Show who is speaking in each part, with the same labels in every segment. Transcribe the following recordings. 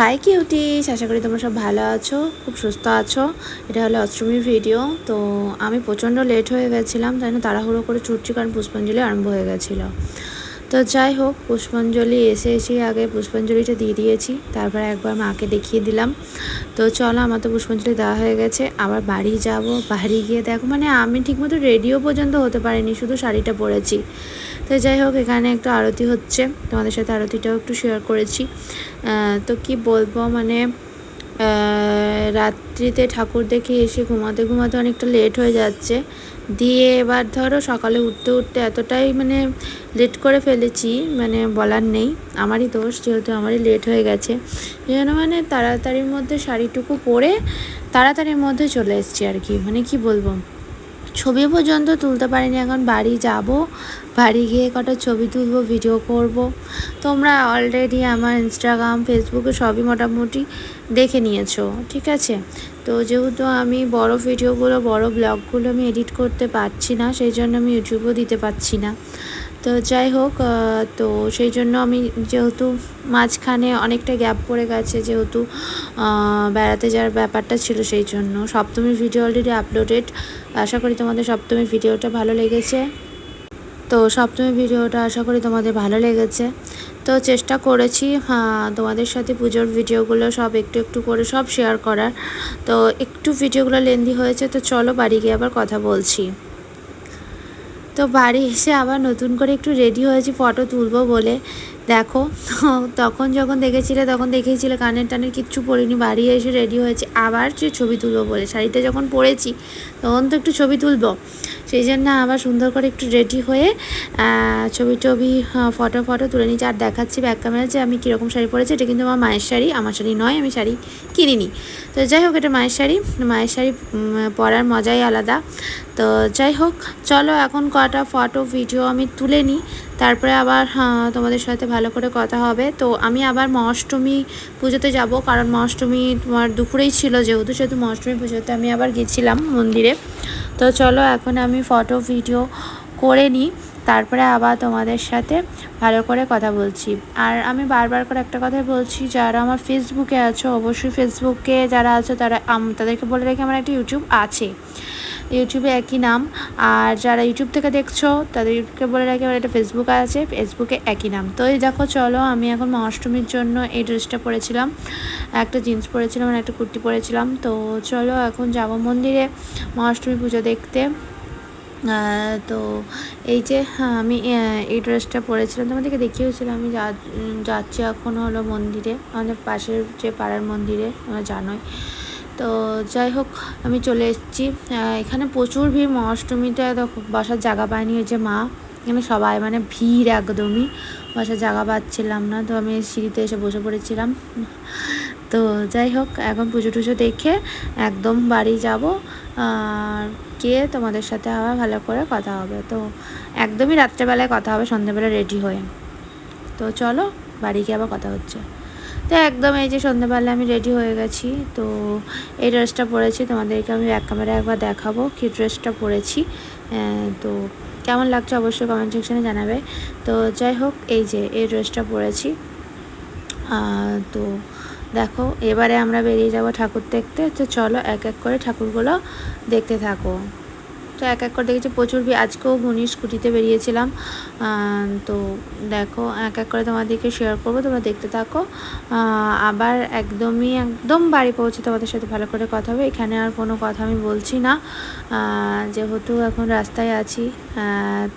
Speaker 1: High cuties আশা করি তোমরা সব ভালো আছো, খুব সুস্থ আছো। এটা হলো অষ্টমীর ভিডিও তো আমি প্রচণ্ড লেট হয়ে গেছিলাম, তাই না? তাড়াহুড়ো করে ছুটছি, কারণ পুষ্পাঞ্জলি আরম্ভ হয়ে গেছিল। তো যাই হোক, পুষ্পাঞ্জলি এসে এসে আগে পুষ্পাঞ্জলিটা দিয়ে দিয়েছি, তারপরে একবার মাকে দেখিয়ে দিলাম। তো চলো, আমার তো পুষ্পাঞ্জলি দেওয়া হয়ে গেছে। আবার বাড়ি যাব, বাড়ি গিয়ে দেখো মানে আমি ঠিকমতো রেডিও পর্যন্ত হতে পারিনি, শুধু শাড়িটা পরেছি। তো যাই হোক, এখানে একটু আরতি হচ্ছে। তোমাদের সাথে আরতিটাও একটু শেয়ার করেছি। তো কি বলব মানে রাত্রিতে ঠাকুর দেখে এসে ঘুমাতে ঘুমাতে অনেকটা লেট হয়ে যাচ্ছে। দিয়ে এবার ধরো সকালে উঠতে উঠতে এতটাই মানে লেট করে ফেলেছি মানে বলার নেই। আমারই দোষ, যেহেতু আমারই লেট হয়ে গেছে। জন্য মানে তাড়াতাড়ির মধ্যে শাড়িটুকু পরে তাড়াতাড়ির মধ্যে চলে এসছি আর কি। মানে কি বলব? ছবি পর্যন্ত তুলতে পারিনি, এখন বাড়ি যাব। বাড়ি গিয়ে কটা ছবি তুলবো ভিডিও করব। তোমরা অলরেডি আমার ইনস্টাগ্রাম ফেসবুকে সবই মোটামুটি দেখে নিয়েছো, ঠিক আছে? তো যেহেতু আমি বড় ভিডিওগুলো বড় ব্লগগুলো আমি এডিট করতে পারছি না, সেই জন্য আমি ইউটিউবও দিতে পারছি না। তো যাই হোক তো সেই জন্য আমি যেহেতু মাঝখানে অনেকটা গ্যাপ পড়ে গেছে, যেহেতু বেড়াতে যাওয়ার ব্যাপারটা ছিল সেই জন্য। সপ্তমীর ভিডিও অলরেডি আপলোডেড আশা করি তোমাদের সপ্তমীর ভিডিওটা ভালো লেগেছে। তো সপ্তমী ভিডিওটা আশা করি তোমাদের ভালো লেগেছে। তো চেষ্টা করেছি হ্যাঁ তোমাদের সাথে পুজোর ভিডিওগুলো সব একটু একটু করে সব শেয়ার করার। তো একটু ভিডিওগুলো লেন্দি হয়েছে, তো চলো বাড়ি গিয়ে আবার কথা বলছি। তো বাড়ি এসে আবার নতুন করে একটু রেডি হয়েছি ফটো তুলবো বলে। দেখো, তখন যখন দেখেছিলে, তখন দেখেছিলে কানের টানের কিচ্ছু পরিনি, বাড়ি এসে রেডি হয়েছে। আবার যে ছবি তুলবো বলে, শাড়িটা যখন পরেছি, তখন তো একটু ছবি তুলবো। সেই জন্য আবার সুন্দর করে একটু রেডি হয়ে ছবি টবি ফটো ফটো তুলে নিচ্ছি। আর দেখাচ্ছি ব্যাক ক্যামেরা যে আমি কীরকম শাড়ি পরেছি, এটা কিন্তু আমার মায়ের শাড়ি। আমার শাড়ি নয়, আমি শাড়ি কিনিনি। তো যাই হোক, এটা মায়ের শাড়ি। মায়ের শাড়ি পরার মজাই আলাদা। তো যাই হোক, চলো এখন কটা ফটো ভিডিও আমি তুলে নিই। তারপরে আবার তোমাদের সাথে ভালো করে কথা হবে। তো আমি আবার মহাষ্টমী পুজোতে যাব, কারণ মহাষ্টমী তোমার দুপুরেই ছিল, যেহেতু সেহেতু মহাষ্টমী পুজোতে আমি আবার গেছিলাম মন্দিরে। তো চলো, এখন আমি ফটো, ভিডিও করে নিই, তারপরে আবার তোমাদের সাথে ভালো করে কথা বলছি। আর আমি বারবার করে একটা কথাই বলছি, যারা আমার ফেসবুকে আছো, অবশ্যই ফেসবুকে যারা আছো, তারা তাদেরকে বলে রেখে আমার একটা ইউটিউব আছে। ইউটিউবে একই নাম। আর যারা ইউটিউব থেকে দেখছ তাদের ইউটিউবকে বলে রাখি আমার একটা ফেসবুক আছে ফেসবুকে একই নাম। তো এই দেখো চলো আমি এখন অষ্টমীর জন্য এই ড্রেসটা পরেছিলাম। একটা জিন্স পরেছিলাম আর একটা কুর্তি পরেছিলাম। তো চলো এখন যাব মন্দিরে মহাষ্টমী পুজো দেখতে। তো এই যে হ্যাঁ, আমি এই ড্রেসটা পরেছিলাম। তোমাদেরকে দেখিয়েছিলাম আমি যাচ্ছি এখন হলো মন্দিরে আমাদের পাশের যে পাড়ার মন্দিরে জানোই। তো যাই হোক, আমি চলে এসেছি। এখানে প্রচুর ভিড়। মহাষ্টমীতে বসার জায়গা পায়নি যে মা। এখানে সবাই মানে ভিড় একদমই। বসার জায়গা পাচ্ছিলাম না, তো আমি সিঁড়িতে এসে বসে পড়েছিলাম। তো যাই হোক, এখন পুজো টুজো দেখে একদম বাড়ি যাব। আর গিয়ে তোমাদের সাথে আবার ভালো করে কথা হবে। তো একদমই রাত্রেবেলায় কথা হবে, সন্ধ্যেবেলা রেডি হয়ে। তো চলো, বাড়ি গিয়ে আবার কথা হচ্ছে। তো একদম এই যে সন্ধ্যাবেলা আমি রেডি হয়ে গেছি, তো এই ড্রেসটা পরেছি, তোমাদেরকে আমি এক ক্যামেরায় একবার দেখাবো কী ড্রেসটা পরেছি। তো কেমন লাগছে অবশ্যই কমেন্ট সেকশানে জানাবে। তো যাই হোক, এই যে এই ড্রেসটা পরেছি। তো দেখো, এবারে আমরা বেরিয়ে যাব ঠাকুর দেখতে। তো চলো এক এক করে ঠাকুরগুলো দেখতে থাকো। তো এক এক করে দেখেছি, প্রচুর ভিড়। আজকেও ভনিশ স্কুটিতে বেরিয়েছিলাম। তো দেখো, এক এক করে তোমাদেরকে শেয়ার করব, তোমরা দেখতে থাকো। আবার একদমই, একদম বাড়ি পৌঁছে তোমাদের সাথে ভালো করে কথা হবে। এখানে আর কোনো কথা আমি বলছি না। যেহেতু এখন রাস্তায় আছি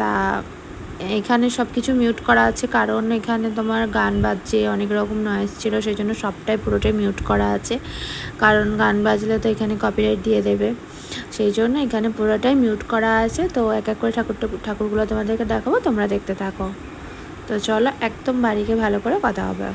Speaker 1: তা এখানে সব কিছু মিউট করা আছে, কারণ এখানে তোমার গান বাজছে, অনেক রকম নয়েস ছিল সেই জন্য সবটাই পুরোটাই মিউট করা আছে। কারণ গান বাজলে তো এখানে কপিরাইট দিয়ে দেবে। সেই জন্য এখানে পুরোটাই মিউট করা আছে। তো এক এক করে ঠাকুর ঠাকুরগুলো তোমাদেরকে দেখাবো, তোমরা দেখতে থাকো। তো চলো, একদম বাড়িকে ভালো করে কথা হবে।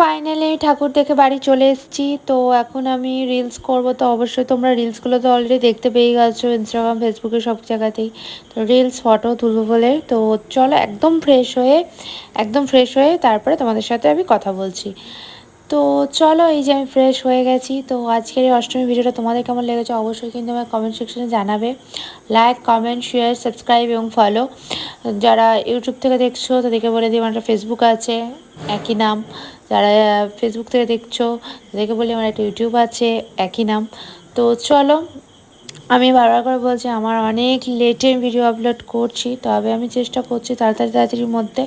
Speaker 1: ফাইনালি ঠাকুর দেখে বাড়ি চলে এসেছি। তো এখন আমি রিলস করব। তো অবশ্যই তোমরা রিলসগুলো তো অলরেডি দেখতে পেয়ে গেছো ইনস্টাগ্রাম ফেসবুকে সব জায়গাতেই। তো রিলস ফটো তুলবো বলে। তো চলো একদম ফ্রেশ হয়ে, একদম ফ্রেশ হয়ে তারপরে তোমাদের সাথে আমি কথা বলছি। তো চলো, এই যে আমি ফ্রেশ হয়ে গেছি। তো আজকের এই অষ্টমী ভিডিওটা তোমাদের কেমন লেগেছে অবশ্যই কিন্তু আমার কমেন্ট সেকশনে জানাবে। লাইক কমেন্ট শেয়ার সাবস্ক্রাইব এবং ফলো যারা ইউটিউব থেকে দেখছ, তাদেরকে বলে দিই, আমার একটা ফেসবুক আছে, একই নাম। যারা ফেসবুক থেকে দেখছ, তাদেরকে বলি আমার একটা ইউটিউব আছে, একই নাম। তো চলো, আমি বারবার করে বলছি, আমার অনেক লেটে ভিডিও আপলোড করছি। তবে আমি চেষ্টা করছি তাড়াতাড়ি, তাড়াতাড়ির মধ্যে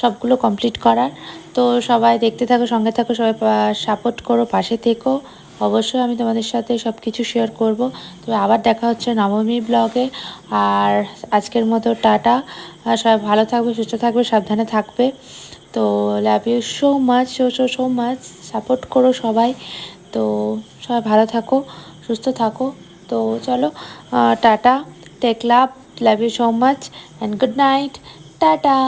Speaker 1: সবগুলো কমপ্লিট করার। তো সবাই দেখতে থাকো, সঙ্গে থাকো, সবাই সাপোর্ট করো, পাশে থেকো। অবশ্যই আমি তোমাদের সাথে সব কিছু শেয়ার করব। তবে আবার দেখা হচ্ছে নবমী ব্লগে আর আজকের মতো টাটা। সবাই ভালো থাকবে, সুস্থ থাকবে, সাবধানে থাকবে। তো love you so much so so so much support করো সবাই। তো সবাই ভালো থাকো, সুস্থ থাকো। তো চলো tata. Take love love you so much and good night tata